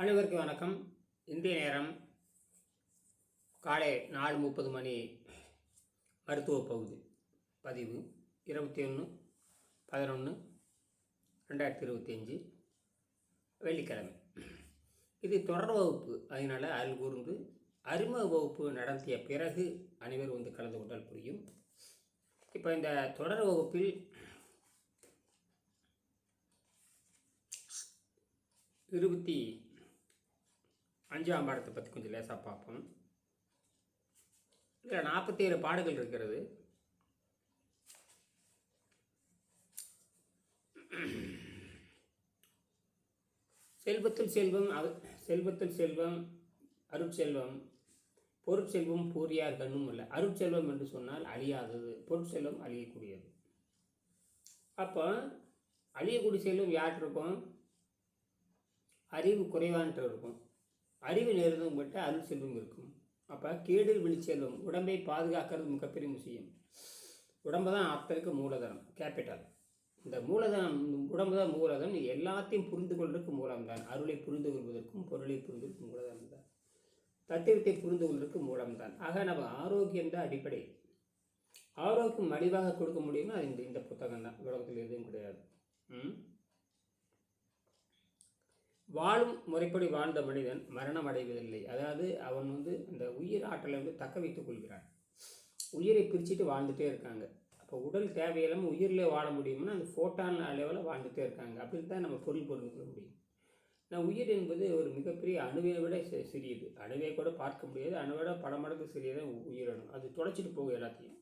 அனைவருக்கு வணக்கம். இந்திய நேரம் காலை நாலு முப்பது மணி மருத்துவ பகுதி பதிவு. இருபத்தி ஒன்று பதினொன்று ரெண்டாயிரத்தி இருபத்தி அஞ்சு வெள்ளிக்கிழமை. இது தொடர் வகுப்பு. அதனால் அருள் கூர்ந்து அறிமுக வகுப்பு நடத்திய பிறகு அனைவரும் வந்து கலந்து கொண்டால் புரியும். இப்போ இந்த தொடர் வகுப்பில் இருபத்தி அஞ்சாம் பாடத்தை பற்றி கொஞ்சம் லேசாக பார்ப்போம். இதில் நாற்பத்தி ஏழு பாடுகள் இருக்கிறது. செல்வத்தில் செல்வம் அவ செல்வத்தில் செல்வம் அருட்செல்வம் பொருட்செல்வம் பூரியார் கண்ணும் இல்லை அருட்செல்வம் என்று சொன்னால் அழியாதது. பொருட்செல்வம் அழியக்கூடியது. அப்போ அழியக்கூடிய செல்வம் யார்கிட்ட இருக்கும்? அறிவு குறைவான்ட்டு இருக்கும். அறிவு நேர்ந்தவங்க கிட்ட அருள் செல்வம் இருக்கும். அப்போ கேடில் விழிச்செல்வம் உடம்பை பாதுகாக்கிறது மிகப்பெரிய விஷயம். உடம்பு தான் அத்தனைக்கு மூலதனம் கேபிட்டல் இந்த மூலதனம் உடம்பு தான் மூலதனம் எல்லாத்தையும் புரிந்து கொள்வதற்கு மூலம் தான் அருளை புரிந்து கொள்வதற்கும் பொருளை புரிந்து கொள்வதற்கும் மூலதனம் தான் தத்துவத்தை புரிந்து கொள்வதற்கு மூலம்தான். ஆக நம்ம ஆரோக்கியம் தான் அடிப்படை. ஆரோக்கியம் மலிவாக கொடுக்க முடியும்னா அது இந்த இந்த புத்தகம் தான் உலகத்தில் எதுவும் கிடையாது. ம்? வாழும் முறைப்படி வாழ்ந்த மனிதன் மரணம் அடைவதில்லை அதாவது அவன் வந்து அந்த உயிர் ஆற்றலை வந்து தக்க வைத்துக் கொள்கிறான். உயிரை பிரிச்சுட்டு வாழ்ந்துட்டே இருக்காங்க. அப்போ உடல் தேவையில்லாமல் உயிரில் வாழ முடியும்னா அந்த ஃபோட்டான் அளவில் வாழ்ந்துட்டே இருக்காங்க. அப்படின்னு தான் நம்ம பொருள் பொருள் கொள்ள முடியும். நான் உயிர் என்பது ஒரு மிகப்பெரிய அணுவை விட சிறியது. அணுவை கூட பார்க்க முடியாது. அணுவை விட பல மடங்கு சிறியதான் உயிரணு அது தொலைச்சிட்டு போகும் எல்லாத்தையும்.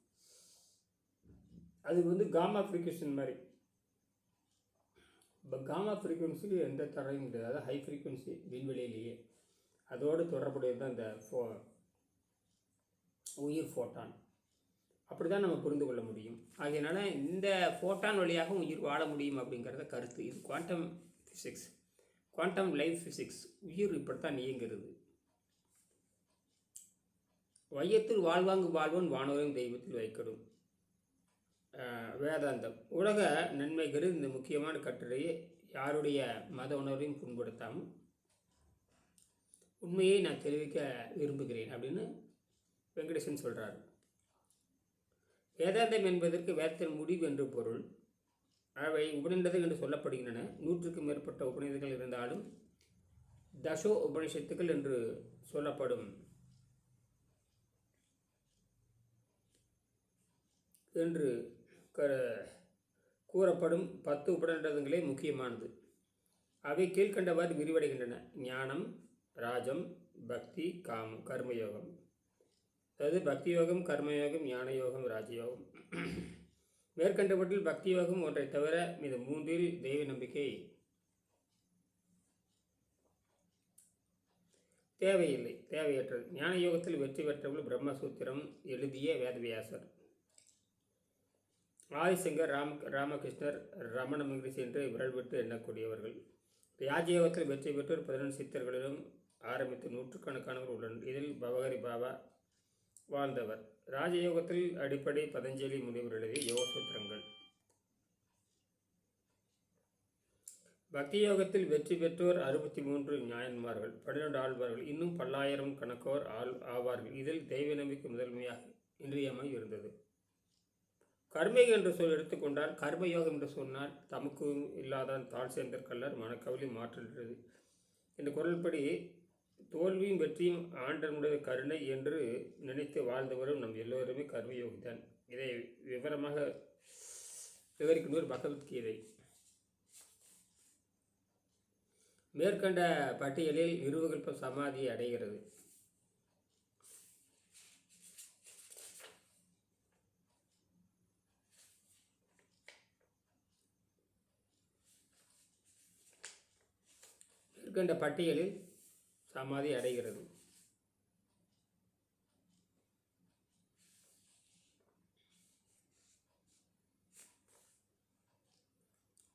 அது வந்து காமா ஃப்ரீக்வன்ஷன் மாதிரி. இப்போ காமா ஃப்ரீக்குவன்சிக்கு எந்த தடையும் கிடையாது அதாவது ஹை ஃப்ரீக்குவன்சி விண்வெளியிலேயே. அதோடு தொடர்புடையது தான் இந்த ஃபோ உயிர் ஃபோட்டான் அப்படி தான் நம்ம புரிந்து கொள்ள முடியும். அதனால் இந்த ஃபோட்டான் வழியாக உயிர் வாழ முடியும் அப்படிங்கிறத கருத்து. இது quantum physics quantum life physics உயிர் இப்படித்தான் இயங்குகிறது. வையத்தில் வாழ்வாங்கு வாழ்வன் வானோரின் தெய்வத்தில் வைக்கடும். வேதாந்தம். உலக நன்மைகள் இந்த முக்கியமான கட்டுரையை யாருடைய மத உணர்வையும் புண்படுத்தாமல் உண்மையை நான் தெரிவிக்க விரும்புகிறேன் அப்படின்னு வெங்கடேசன் சொல்கிறார் வேதாந்தம் என்பதற்கு வேதத்தின் முடிவு என்று பொருள். அவை உபநிடதம் என்று சொல்லப்படுகின்றன. நூற்றுக்கும் மேற்பட்ட உபநிடதங்கள் இருந்தாலும் தசோ உபனிஷத்துக்கள் என்று சொல்லப்படும். என்று கூறப்படும் பத்து உபநிடதங்களே முக்கியமானது. அவை கீழ்கண்டவாறு விரிவடைகின்றன. ஞானம் ராஜம் பக்தி காமம் கர்மயோகம். அதாவது பக்தி யோகம் கர்மயோகம் ஞான யோகம் ராஜயோகம். மேற்கண்டவற்றில் பக்தி யோகம் ஒன்றை தவிர இந்த மூன்றில் தெய்வ நம்பிக்கை தேவையில்லை தேவையற்றது. ஞான யோகத்தில் வெற்றி பெற்றவர்கள் பிரம்மசூத்திரம் எழுதிய வேதவியாசர். ஆதிசங்கர் ராம ராமகிருஷ்ணர் ரமண மகிழ்ச்சி என்று விரல் விட்டு எண்ணக்கூடியவர்கள். ராஜயோகத்தில் வெற்றி பெற்றோர் பதினொன்று சித்தர்களிலும் ஆரம்பித்து நூற்றுக்கணக்கானவர் உள்ளனர். இதில் பவகரி பாபா வாழ்ந்தவர். ராஜயோகத்தில் அடிப்படை பதஞ்சலி முனிவர் எழுதிய யோகசூத்திரங்கள். பக்தி யோகத்தில் வெற்றி பெற்றோர் அறுபத்தி மூன்று ஞாயன்மார்கள் பன்னிரண்டு ஆழ்வார்கள் இன்னும் பல்லாயிரம் கணக்கோர் ஆள் ஆவார்கள். இதில் தெய்வ நம்பிக்கை முதன்மையாக இன்றியமாய் இருந்தது கர்மயோகம் என்று சொல் எடுத்துக்கொண்டால் கர்மயோகம் என்று சொன்னால் தமக்கு இல்லாதான் தாழ் சேர்ந்தர் கல்லர் மனக்கவலி மாற்றுகிறது. இந்த குரல்படி தோல்வியும் வெற்றியும் ஆண்டனுடைய கருணை என்று நினைத்து வாழ்ந்தவரும் நம் எல்லோருமே கர்மயோகிதான் இதை விவரமாக விவரிக்கின்ற பகவத்கீதை. மேற்கண்ட பட்டியலில் நிறுவகல்ப சமாதியை அடைகிறது. மேற்கண்ட பட்டியலில் சமாதி அடைகிறது.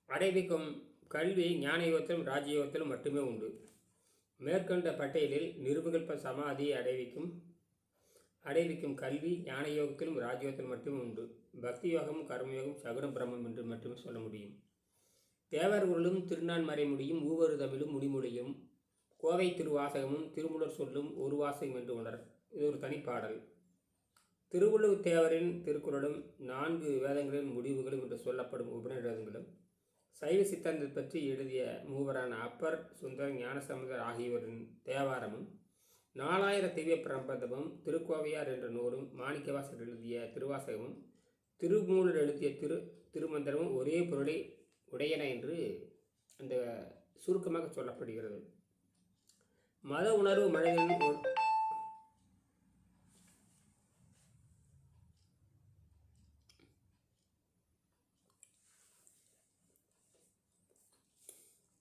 அடைவிக்கும் கல்வி ஞானயோகத்திலும் ராஜயோகத்திலும் மட்டுமே உண்டு. மேற்கண்ட பட்டியலில் நிருபகல்ப சமாதியை அடைவிக்கும் அடைவிக்கும் கல்வி ஞானயோகத்திலும் ராஜயோகத்திலும் மட்டுமே உண்டு. பக்தி யோகம் கர்மயோகம் சகுன பிரம்மம் என்று மட்டுமே சொல்ல முடியும். தேவர் உருளும் திருநான் முடியும் மூவரு தமிழும் முடிமொழியும் கோவை திருவாசகமும் திருமுலர் சொல்லும் ஒரு வாசகம் என்று உணர். இது ஒரு தனிப்பாடல் திருவள்ளுவர் தேவரின் திருக்குறளும் நான்கு வேதங்களின் முடிவுகளும் என்று சொல்லப்படும் உபநிடதங்களும் சைவ சித்தாந்தத்தை பற்றி எழுதிய மூவரான அப்பர் சுந்தர் ஞானசமுதர் ஆகியோரின் தேவாரமும் நாலாயிர திவ்ய பிரபந்தமும் திருக்கோவையார் என்ற நூலும் மாணிக்கவாசர் எழுதிய திருவாசகமும் திருமூலர் எழுதிய திரு திருமந்திரமும் ஒரே பொருளை உடையன என்று அந்த சுருக்கமாக சொல்லப்படுகிறது. மத உணர்வு மனிதனின்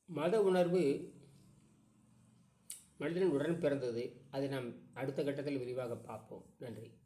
மத உணர்வு மனிதன் உடன் பிறந்தது. அதை நாம் அடுத்த கட்டத்தில் விரிவாக பார்ப்போம். நன்றி.